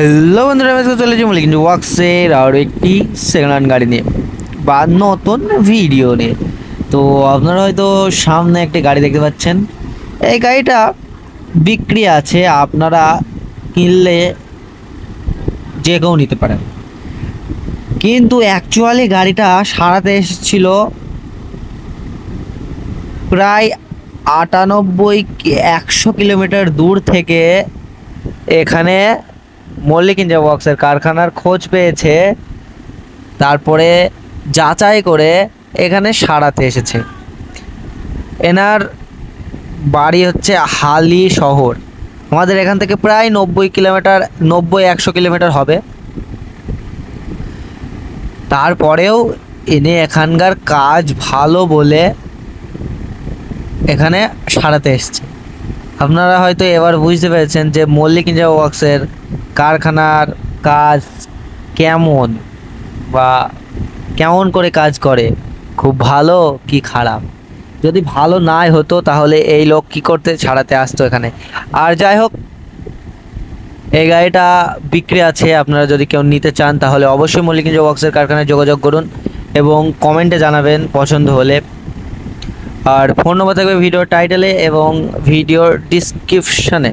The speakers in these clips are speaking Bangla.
হ্যালো বন্ধুরা, আমি চলে যাব কিন্তু ওয়াক্সের আরও একটি সেকেন্ড হ্যান্ড গাড়ি নিয়ে বা নতুন ভিডিও নিয়ে। তো আপনারা হয়তো সামনে একটি গাড়ি দেখতে পাচ্ছেন। এই গাড়িটা বিক্রি আছে, আপনারা কিনলে যে কেউ নিতে পারেন কিন্তু অ্যাকচুয়ালি গাড়িটা সারাতে এসেছিল প্রায় আটানব্বই একশো কিলোমিটার দূর থেকে এখানে মল্লিক ইন্ডিয়া বক্সের কারখানার খোঁজ পেয়েছে। তারপরে যাচাই করে এখানে সারাতে এসেছে। এনার বাড়ি হচ্ছে হালি শহর। আমাদের এখান থেকে প্রায় নব্বই কিলোমিটার, নব্বই, একশো কিলোমিটার হবে। তারপরেও এনে এখানকার কাজ ভালো বলে এখানে সারাতে এসছে। আপনারা হয়তো এবার বুঝতে পেরেছেন যে মল্লিক ইন্ডিয়া ওয়ার্কসের কারখানার কাজ কেমন বা কেমন করে কাজ করে, খুব ভালো কি খারাপ? যদি ভালো নাই হতো তাহলে এই লোক কি করতে ছাড়াতে আসতো এখানে? আর যাই হোক, এই গাড়িটা বিক্রি আছে, আপনারা যদি কেউ নিতে চান তাহলে অবশ্যই মল্লিক ইন্ডিয়া ওয়ার্কসের কারখানায় যোগাযোগ করুন এবং কমেন্টে জানাবেন পছন্দ হলে। আর ফোন নম্বর থাকবে ভিডিও টাইটেলে এবং ভিডিওর ডিসক্রিপশানে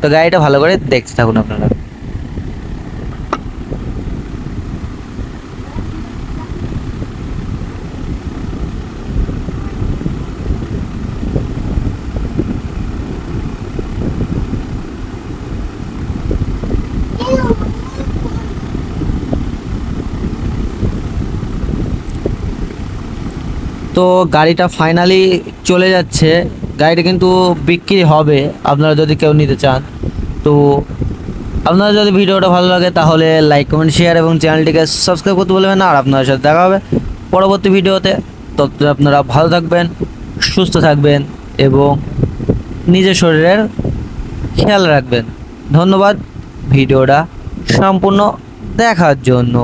তো গাড়িটা ভালো করে দেখতে থাকুন আপনারা। তো গাড়িটা ফাইনালি চলে যাচ্ছে। গাড়িটা কিন্তু বিক্রি হবে, আপনারা যদি কেউ নিতে চান। তো আপনারা যদি ভিডিওটা ভালো লাগে, তাহলে লাইক কমেন্ট শেয়ার এবং চ্যানেলটিকে সাবস্ক্রাইব করতে বলবেন আর আপনাদের সাথে দেখা হবে পরবর্তী ভিডিওতে। ততদিন আপনারা ভালো থাকবেন, সুস্থ থাকবেন এবং নিজের শরীরের খেয়াল রাখবেন। ধন্যবাদ, ভিডিওটা সম্পূর্ণ দেখার জন্য।